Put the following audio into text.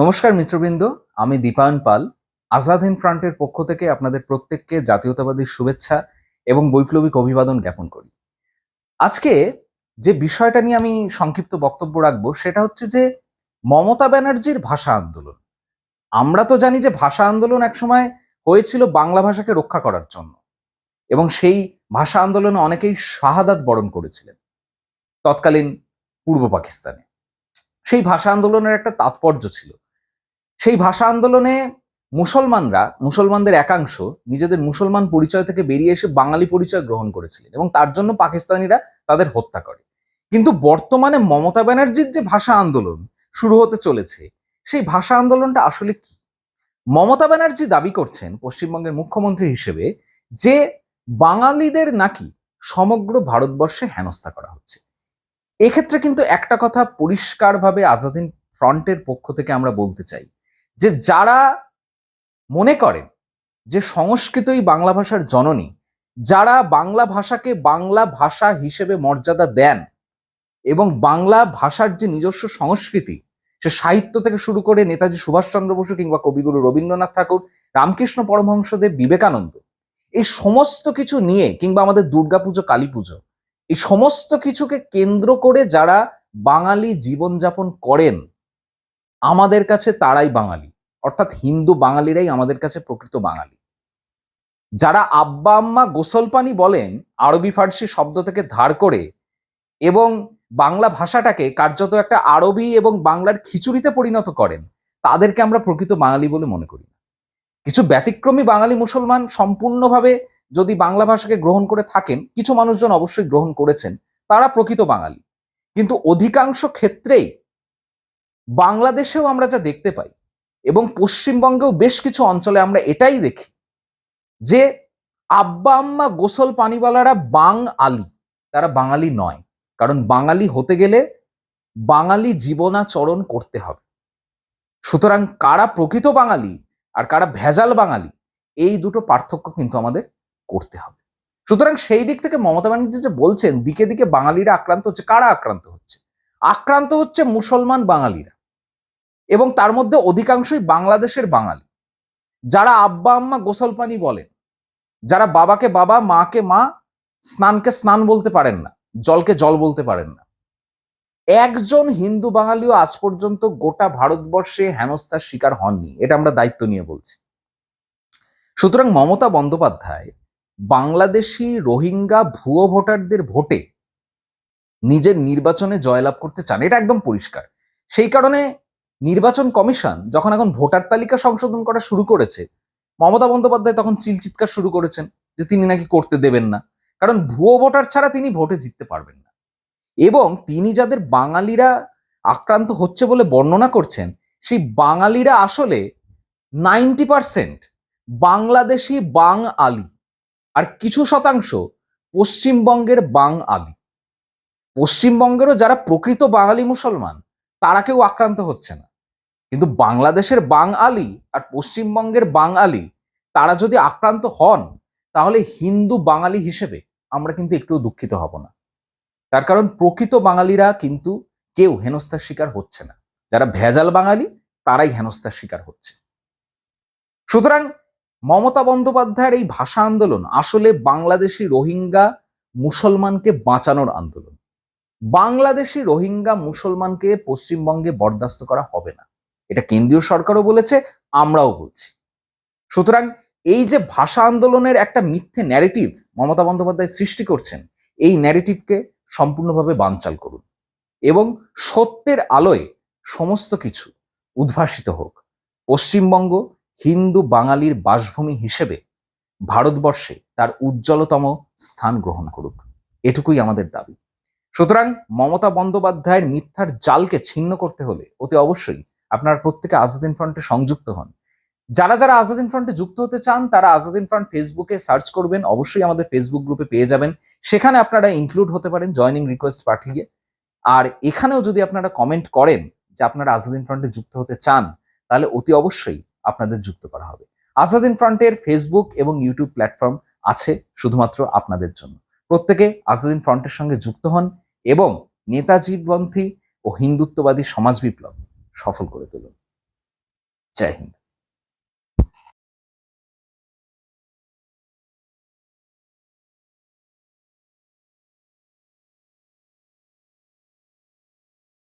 নমস্কার মিত্রবৃন্দ, আমি দীপায়ন পাল। আজাদ হিন্দ ফ্রন্টের পক্ষ থেকে আপনাদের প্রত্যেককে জাতীয়তাবাদী শুভেচ্ছা এবং বৈপ্লবিক অভিবাদন জ্ঞাপন করি। আজকে যে বিষয়টা নিয়ে আমি সংক্ষিপ্ত বক্তব্য রাখব, সেটা হচ্ছে যে মমতা ব্যানার্জির ভাষা আন্দোলন। আমরা তো জানি যে ভাষা আন্দোলন একসময় হয়েছিল বাংলা ভাষাকে রক্ষা করার জন্য এবং সেই ভাষা আন্দোলনে অনেকেই শাহাদাত বরণ করেছিলেন, তৎকালীন পূর্ব পাকিস্তানে। সেই ভাষা আন্দোলনের একটা তাৎপর্য ছিল। সেই ভাষা আন্দোলনে মুসলমানরা, মুসলমানদের একাংশ নিজেদের মুসলমান পরিচয় থেকে বেরিয়ে এসে বাঙালি পরিচয় গ্রহণ করেছিলেন এবং তার জন্য পাকিস্তানিরা তাদের হত্যা করে। কিন্তু বর্তমানে মমতা ব্যানার্জির যে ভাষা আন্দোলন শুরু হতে চলেছে, সেই ভাষা আন্দোলনটা আসলে কি? মমতা ব্যানার্জি দাবি করছেন পশ্চিমবঙ্গের মুখ্যমন্ত্রী হিসেবে যে বাঙালিদের নাকি সমগ্র ভারতবর্ষে হেনস্থা করা হচ্ছে। এক্ষেত্রে কিন্তু একটা কথা পরিষ্কারভাবে আজাদিন ফ্রন্টের পক্ষ থেকে আমরা বলতে চাই। যে যারা মনে করেন যে সংস্কৃতই বাংলা ভাষার জননী, যারা বাংলা ভাষাকে বাংলা ভাষা হিসেবে মর্যাদা দেন এবং বাংলা ভাষার যে নিজস্ব সংস্কৃতি, সে সাহিত্য থেকে শুরু করে নেতাজি সুভাষচন্দ্র বসু কিংবা কবিগুরু রবীন্দ্রনাথ ঠাকুর, রামকৃষ্ণ পরমহংসদেব, বিবেকানন্দ, এই সমস্ত কিছু নিয়ে কিংবা আমাদের দুর্গাপুজো কালী পুজো এই সমস্ত কিছুকে কেন্দ্র করে যারা বাঙালি জীবনযাপন করেন আমাদের কাছে তারাই বাঙালি। অর্থাৎ হিন্দু বাঙালিরাই আমাদের কাছে প্রকৃত বাঙালি। যারা আব্বা আম্মা গোসল পানি বলেন, আরবি ফার্সি শব্দ থেকে ধার করে এবং বাংলা ভাষাটাকে কার্যত একটা আরবি এবং বাংলার খিচুড়িতে পরিণত করেন, তাদেরকে আমরা প্রকৃত বাঙালি বলে মনে করি না। কিছু ব্যতিক্রমী বাঙালি মুসলমান সম্পূর্ণভাবে যদি বাংলা ভাষাকে গ্রহণ করে থাকেন, কিছু মানুষজন অবশ্যই গ্রহণ করেছেন, তারা প্রকৃত বাঙালি। কিন্তু অধিকাংশ ক্ষেত্রেই বাংলাদেশেও আমরা যা দেখতে পাই এবং পশ্চিমবঙ্গেও বেশ কিছু অঞ্চলে আমরা এটাই দেখি যে আব্বা আম্মা গোসল পানিওয়ালারা বাং আলি। তারা বাঙালি নয়। কারণ বাঙালি হতে গেলে বাঙালি জীবনাচরণ করতে হবে। সুতরাং কারা প্রকৃত বাঙালি আর কারা ভেজাল বাঙালি, এই দুটো পার্থক্য কিন্তু আমাদের করতে হবে। সুতরাং সেই দিক থেকে মমতা ব্যানার্জি যে বলছেন, দিকে দিকে বাঙালিরা আক্রান্ত হচ্ছে, কারা আক্রান্ত হচ্ছে? আক্রান্ত হচ্ছে মুসলমান বাঙালিরা। এবং তার মধ্যে অধিকাংশই বাংলাদেশের বাঙালি। যারা আব্বা, আম্মা গোসল পানি বলেন, যারা বাবাকে বাবা, মাকে মা, স্নানকে স্নান বলতে পারেন না, জলকে জল বলতে পারেন না। একজন হিন্দু বাঙালিও আজ পর্যন্ত গোটা ভারতবর্ষে হেনস্থার শিকার হননি, এটা আমরা দায়িত্ব নিয়ে বলছি। সুতরাং মমতা বন্দ্যোপাধ্যায় বাংলাদেশি রোহিঙ্গা ভুয়ো ভোটারদের ভোটে নিজের নির্বাচনে জয়লাভ করতে চান, এটা একদম পরিষ্কার। সেই কারণে নির্বাচন কমিশন যখন এখন ভোটার তালিকা সংশোধন করা শুরু করেছে, মমতা বন্দ্যোপাধ্যায় তখন চিলচিৎকার শুরু করেছেন যে তিনি নাকি করতে দেবেন না। কারণ ভুয়ো ভোটার ছাড়া তিনি ভোটে জিততে পারবেন না। এবং তিনি যাদের বাঙালিরা আক্রান্ত হচ্ছে বলে বর্ণনা করছেন, সেই বাঙালিরা আসলে নাইনটি পার্সেন্ট বাংলাদেশি বাং আলি আর কিছু শতাংশ পশ্চিমবঙ্গের বাং আলি। পশ্চিমবঙ্গেরও যারা প্রকৃত বাঙালি মুসলমান, তারা কেউ আক্রান্ত হচ্ছে না। কিন্তু বাংলাদেশের বাং আলি আর পশ্চিমবঙ্গের বাং আলি তারা যদি আক্রান্ত হন, তাহলে হিন্দু বাঙালি হিসেবে আমরা কিন্তু একটু দুঃখিত হব না। তার কারণ প্রকৃত বাঙালিরা কিন্তু কেউ হেনস্থার শিকার হচ্ছে না। যারা ভেজাল বাঙালি, তারাই হেনস্থার শিকার হচ্ছে। সুতরাং মমতা বন্দ্যোপাধ্যায়ের এই ভাষা আন্দোলন আসলে বাংলাদেশি রোহিঙ্গা মুসলমানকে বাঁচানোর আন্দোলন। বাংলাদেশি রোহিঙ্গা মুসলমানকে পশ্চিমবঙ্গে বরদাস্ত করা হবে না। এটা কেন্দ্রীয় সরকারও বলেছে, আমরাও বলছি। সুতরাং এই যে ভাষা আন্দোলনের একটা মিথ্যে ন্যারেটিভ মমতা বন্দ্যোপাধ্যায় সৃষ্টি করছেন, এই ন্যারেটিভকে সম্পূর্ণভাবে বানচাল করুন এবং সত্যের আলোয় সমস্ত কিছু উদ্ভাসিত হোক। পশ্চিমবঙ্গ হিন্দু বাঙালির বাসভূমি হিসেবে ভারতবর্ষে তার উজ্জ্বলতম স্থান গ্রহণ করুক। এটুকুই আমাদের দাবি। সুতরাং মমতা বন্দ্যোপাধ্যায়ের মিথ্যার জালকে ছিন্ন করতে হলে অতি অবশ্যই আপনারা প্রত্যেকে আজাদিন ফ্রন্টে সংযুক্ত হন। যারা যারা আজাদিন ফ্রন্টে যুক্ত হতে চান, তারা আজাদিন ফ্রন্ট ফেসবুকে সার্চ করবেন, অবশ্যই আমাদের ফেসবুক গ্রুপে পেয়ে যাবেন। সেখানে আপনারা ইনক্লুড হতে পারেন জয়নিং রিকোয়েস্ট পাঠিয়ে। আর এখানেও যদি আপনারা কমেন্ট করেন যে আপনারা আজাদিন ফ্রন্টে যুক্ত হতে চান, তাহলে অতি অবশ্যই আপনাদের যুক্ত করা হবে। আজাদিন ফ্রন্টের ফেসবুক এবং ইউটিউব প্ল্যাটফর্ম আছে শুধুমাত্র আপনাদের জন্য। প্রত্যেকে আজাদিন ফ্রন্টের সঙ্গে যুক্ত হন এবং নেতাজিপন্থী ও হিন্দুত্ববাদী সমাজ বিপ্লব সফল করে তুলুন। জয় হিন্দ।